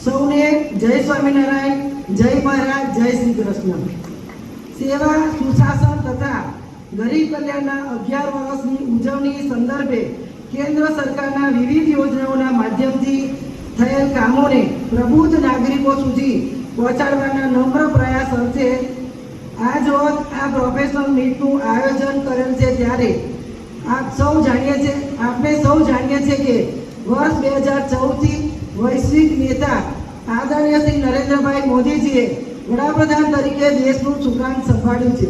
સૌને જય સ્વામિનારાયણ, જય મહારાજ, જય શ્રી કૃષ્ણ. સેવા, સુશાસન તથા ગરીબ કલ્યાણના અગિયાર વર્ષની ઉજવણી સંદર્ભે કેન્દ્ર સરકારના વિવિધ યોજનાઓના માધ્યમથી થયેલ કામોને પ્રબુદ્ધ નાગરિકો સુધી પહોંચાડવાના નમ્ર પ્રયાસ અર્થે આજ રોજ આ પ્રોફેશનલ મીટનું આયોજન કરેલ છે ત્યારે આપ સૌ જાણીએ છીએ આપણે સૌ જાણીએ છીએ કે વર્ષ બે હજાર ચૌદથી વૈશ્વિક નેતા આદરણીય શ્રી નરેન્દ્રભાઈ મોદીજીએ વડાપ્રધાન તરીકે દેશનું સુકાન સંભાળ્યું છે.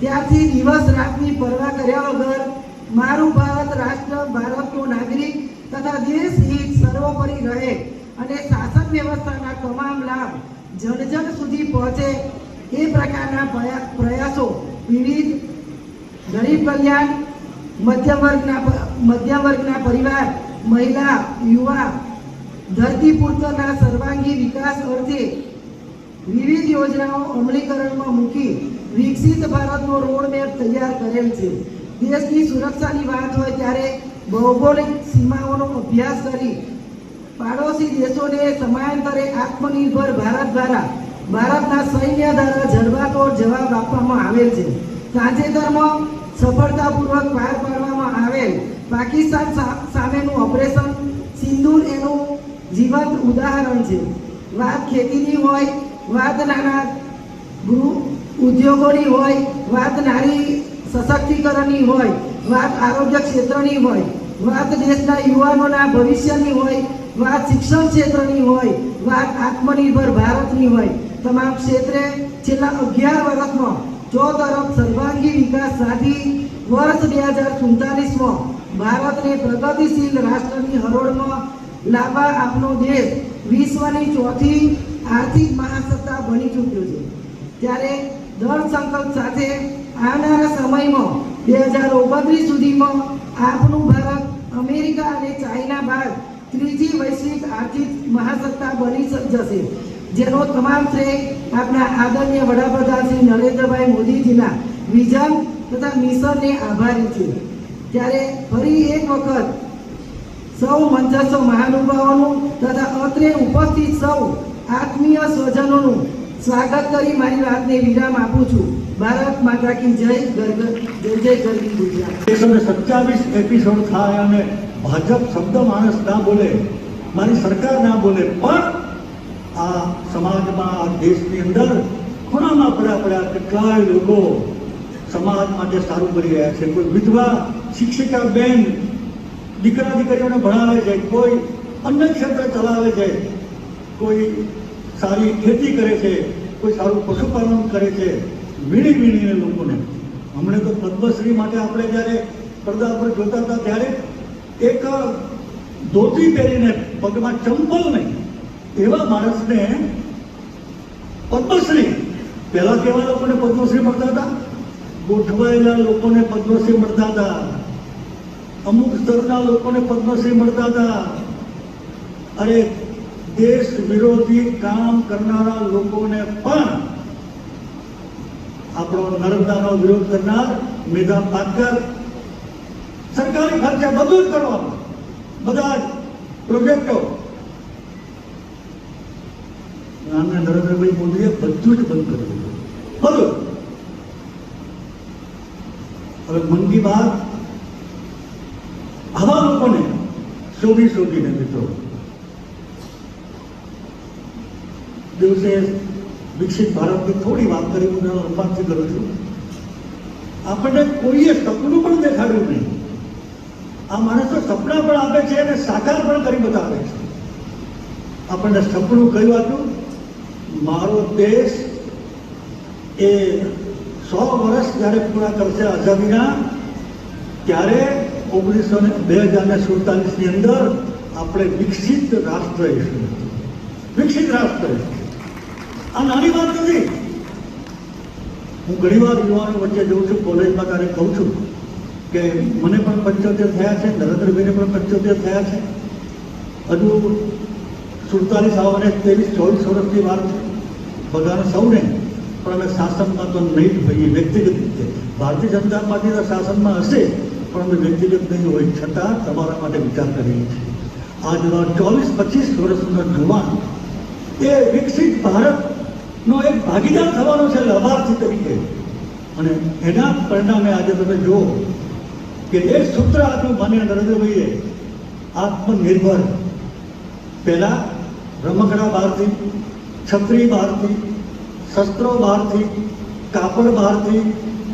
ત્યારથી દિવસ રાતની પરવા કર્યા વગર મારું ભારત રાષ્ટ્ર, ભારતનો નાગરિક તથા દેશ હિત સર્વોપરી રહે અને શાસન વ્યવસ્થાના તમામ લાભ જન જન સુધી પહોંચે એ પ્રકારના પ્રયા- પ્રયાસો વિવિધ ગરીબ કલ્યાણ, મધ્યમ વર્ગના મધ્યમ વર્ગના પરિવાર, મહિલા, યુવા ધરતી પુત્રના સર્વાંગી વિકાસ અર્થે વિવિધ યોજનાઓ અમલીકરણમાં મૂકી વિકસિત ભારતનો રોડમેપ તૈયાર કરેલ છે. દેશની સુરક્ષાની વાત હોય ત્યારે ભૌગોલિક સીમાઓનો અભ્યાસ કરી પાડોશી દેશોને સમયાંતરે આત્મનિર્ભર ભારત દ્વારા ભારતના સૈન્ય દ્વારા જડબાતો જવાબ આપવામાં આવેલ છે. તાજેતરમાં સફળતાપૂર્વક પાર પાડવામાં આવેલ પાકિસ્તાન સામેનું ઓપરેશન સિંધુ એનું જીવંત ઉદાહરણ છે. વાત ખેતીની હોય, વાત નાના ઉદ્યોગોની હોય, વાત નારી સશક્તિકરણની હોય, વાત આરોગ્ય ક્ષેત્રની હોય, વાત દેશના યુવાનોના ભવિષ્યની હોય, વાત શિક્ષણ ક્ષેત્રની હોય, વાત આત્મનિર્ભર ભારતની હોય. તમામ ક્ષેત્રે છેલ્લા અગિયાર વર્ષમાં ચોતરફ સર્વાંગી વિકાસ સાધી વર્ષ બે હજાર સુડતાલીસમાં ભારતને પ્રગતિશીલ રાષ્ટ્રની હરોળમાં લાવવા આપનો દેશ વિશ્વની ચોથી આર્થિક મહાસત્તા બની ચૂક્યો છે. ત્યારે દૃઢ સંકલ્પ સાથે આવનારા સમયમાં બે હજાર ઓગણત્રીસ સુધીમાં આપનું ભારત અમેરિકા અને ચાઇના બાદ ત્રીજી વૈશ્વિક આર્થિક મહાસત્તા બની જશે. જેનો તમામ શ્રેય આપણા આદરણીય વડાપ્રધાન શ્રી નરેન્દ્રભાઈ મોદીજીના વિઝન તથા મિશનને આભારી છે. ત્યારે ફરી એક વખત સૌ મંચસ્થ મહાનુભાવોનું તથા અત્રે ઉપસ્થિત સૌ આત્મીય સ્વજનોનું સ્વાગત કરી મારી વાતને વિરામ આપું છું. ભારત માતા કી જય જય જય ગરવી ગુજરાત. સત્યાવીસ એપિસોડ થાય અને ભાજપ શબ્દ માણસ ના બોલે, મારી સરકાર ના બોલે, પણ આ સમાજમાં, આ દેશની અંદર ખૂણામાં પડ્યા પડ્યા કેટલાય લોકો સમાજ માટે સારું કરી રહ્યા છે. કોઈ વિધવા શિક્ષિકા બેન દીકરા દીકરીઓને ભણાવે છે, કોઈ અન્ય ક્ષેત્ર ચલાવે છે, કોઈ સારી ખેતી કરે છે, કોઈ સારું પશુપાલન કરે છે વીણી વીણીને લોકોને. હમણે તો પદ્મશ્રી માટે આપણે જ્યારે પડદા પર જોતા હતા, ત્યારે એક ધોતી પહેરીને પગમાં ચંપલ નહીં, એવા માણસને પદ્મશ્રી, પહેલાં કેવા લોકોને પદ્મશ્રી મળતા હતા? ગોઠવાયેલા લોકોને પદ્મશ્રી મળતા હતા. અમુક સ્તરના લોકોને પદ્મશ્રી મળતા હતા. અરે દેશ વિરોધી કામ કરનારા લોકોને પણ આપણો નર્મદાનો વિરોધ કરનાર મેધા પાટકર સરકારી ખર્ચે બધું જ કરવાનું. બધા જ પ્રોજેક્ટો. આમને નરેન્દ્રભાઈ મોદીએ બધું જ બંધ કરી દીધું. બધું હવે મન કી બાત આવા લોકોને શોધી શોધીને મિત્રો દિવસે વિકસિત ભારતની થોડી વાત કરી, હું એનો લંબાણથી કરું છું. આપણને કોઈએ સપનું પણ દેખાડ્યું નહીં. આ માણસો સપના પણ આપે છે અને સાકાર પણ કરી બતાવે છે. આપણને સપનું કહ્યું હતું મારો દેશ એ સો વર્ષ જ્યારે પૂરા કરશે આઝાદીના, ત્યારે ઓગણીસો ને બે હજાર ને સુડતાલીસની અંદર આપણે વિકસિત રાષ્ટ્ર રહીશું વિકસિત રાષ્ટ્ર આ નાની વાત નથી. હું ઘણીવાર યુવાનો વચ્ચે જઉં છું, કોલેજમાં ત્યારે કહું છું કે મને પણ પંચોતેર થયા છે, નરેન્દ્રભાઈને પણ પંચોતેર થયા છે. હજુ સુડતાલીસ આવવાને ત્રેવીસ, ચોવીસ વર્ષની વાત છે. બધાને સૌને, પણ અમે શાસનમાં તો નહીં જ હોઈએ વ્યક્તિગત રીતે. ભારતીય જનતા પાર્ટીના શાસનમાં હશે પણ અમે વ્યક્તિગત નહીં હોય, છતાં તમારા માટે વિચાર કરીએ છીએ આજના ચોવીસ, પચીસ વર્ષના જુવાન એ વિકસિત ભારતનો એક ભાગીદાર થવાનો છે લાભાર્થી તરીકે. અને એના પરિણામે આજે તમે જુઓ કે એ સૂત્ર આપ્યું માન્ય નરેન્દ્રભાઈએ આત્મનિર્ભર. પહેલાં રમકડા બહારથી છત્રી બહારથી શસ્ત્રો બહારથી કાપડ બહારથી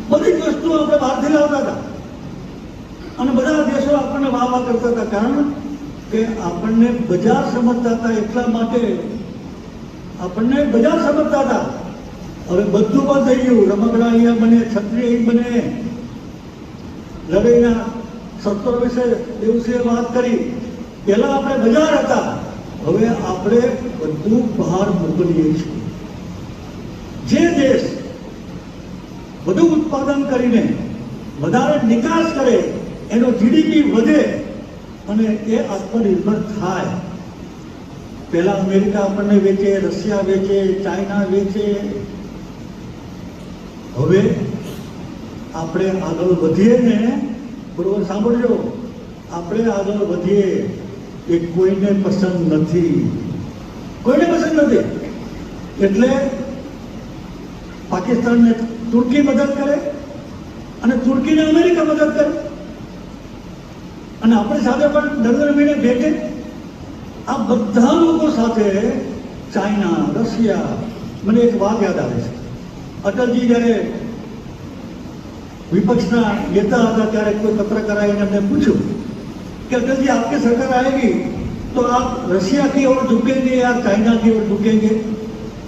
બધી જ વસ્તુઓ આપણે બહારથી લાવતા હતા. અને બધા દેશો આપણને વાહ કરતા હતા. કારણ કે આપણને બજાર સમજતા હતા એટલા માટે આપણને બજાર સમજતા હતા. હવે બધું પણ થઈ ગયું. રમકડા અહીંયા બને, છત્રી અહીં બને. લડાઈના સત્તર વિશે દિવસે વાત કરી. પહેલા આપણે બજાર હતા. હવે આપણે બધું બહાર મોકલીએ છીએ. જે દેશ વધુ ઉત્પાદન કરીને, વધારે નિકાસ કરે એનો જીડીપી વધે અને એ આત્મનિર્ભર થાય. પહેલા અમેરિકા આપણને વેચે, રશિયા વેચે, ચાઇના વેચે. હવે આપણે આગળ વધીએ ને, બરોબર સાંભળજો, આપણે આગળ વધીએ એ કોઈને પસંદ નથી. કોઈને પસંદ નથી? એટલે પાકિસ્તાનને તુર્કી મદદ કરે અને તુર્કીને અમેરિકા મદદ કરે. અને આપણી સાથે પણ નરેન્દ્ર મોદીને ભેટે આ બધા લોકો સાથે ચાઇના રશિયા મને એક વાત યાદ આવે છે અટલજી જ્યારે વિપક્ષના નેતા હતા ત્યારે કોઈ પત્રકાર આવીને એમને પૂછ્યું कि अटल जी आपकी सरकार आएगी तो आप रशिया की ओर झुकेंगे या चाइना की ओर झुकेंगे